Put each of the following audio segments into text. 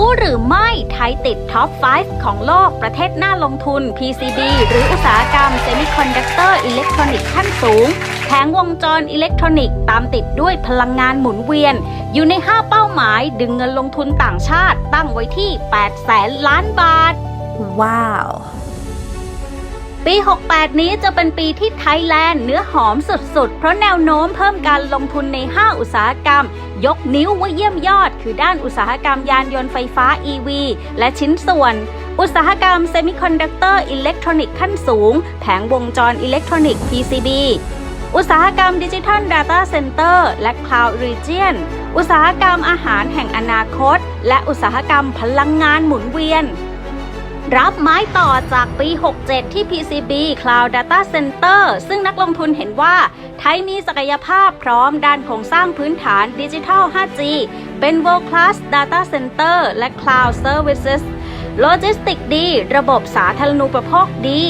รู้หรือไม่ ไทยติดท็อป 5 ของโลกประเทศหน้าลงทุน PCB หรืออุตสาหกรรมเซมิคอนดักเตอร์อิเล็กทรอนิกส์ขั้นสูง แผงวงจรอิเล็กทรอนิกส์ตามติดด้วยพลังงานหมุนเวียน อยู่ใน 5 เป้าหมายดึงเงินลงทุนต่างชาติตั้งไว้ที่ 8 แสนล้านบาท ว้าว ปี 68 นี้จะเป็นปีที่ไทยแลนด์เนื้อหอมสุดๆ เพราะแนวโน้มเพิ่มการลงทุนใน 5 อุตสาหกรรม ยกนิ้วว่าเยี่ยมยอด คือด้านอุตสาหกรรมยานยนต์ไฟฟ้า EV และชิ้นส่วน อุตสาหกรรมเซมิคอนดักเตอร์อิเล็กทรอนิกส์ขั้นสูง แผงวงจรอิเล็กทรอนิกส์ PCB อุตสาหกรรมดิจิทัล Data Center และ Cloud Region อุตสาหกรรมอาหารแห่งอนาคต และอุตสาหกรรมพลังงานหมุนเวียน รับไม้ต่อจากปี 67 ที่ PCB Cloud Data Center ซึ่งนักลงทุนเห็นว่า ไทยมีศักยภาพพร้อมด้านโครงสร้างพื้นฐานดิจิทัล 5G เป็น World Class Data Center และ Cloud Services โลจิสติกดี ระบบสาธารณูปโภคดี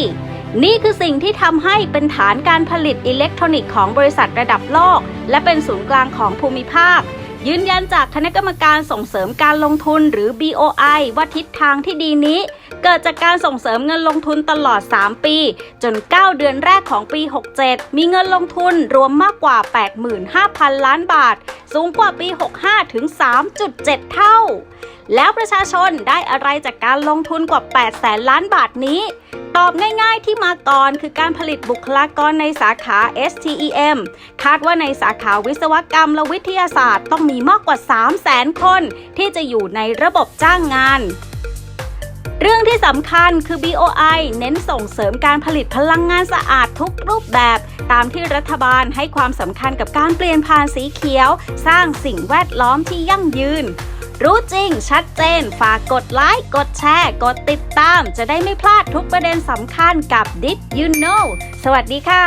นี่คือสิ่งที่ทำให้เป็นฐานการผลิตอิเล็กทรอนิกส์ของบริษัทระดับโลก และเป็นศูนย์กลางของภูมิภาค ยืนยันจากคณะกรรมการส่งเสริมการลงทุนหรือ BOI ว่าทิศทางที่ดีนี้ เกิดจากการส่งเสริมเงินลงทุนตลอด 3 ปี จน 9 เดือนแรกของปี 67 มีเงินลงทุนรวมมากกว่า 85,000 ล้านบาท สูงกว่าปี 65 ถึง 3.7 เท่า แล้วประชาชนได้อะไรจากการลงทุนกว่า 8 แสนล้านบาทนี้ ตอบง่ายๆที่มาก่อนคือการผลิตบุคลากรในสาขา STEM คาดว่าในสาขาวิศวกรรมและวิทยาศาสตร์ต้องมีมากกว่า 3 0 0แสนคน ที่จะอยู่ในระบบจ้างงานเรื่องที่สำคัญคือ BOI เน้นส่งเสริมการผลิตพลังงานสะอาดทุกรูปแบบ ตามที่รัฐบาลให้ความสำคัญกับการเปลี่ยนผ่านสีเขียว สร้างสิ่งแวดล้อมที่ยั่งยืน รู้จริง ชัดเจน ฝากกดไลค์ กดแชร์ กดติดตาม จะได้ไม่พลาดทุกประเด็นสำคัญกับ Did You Know สวัสดีค่ะ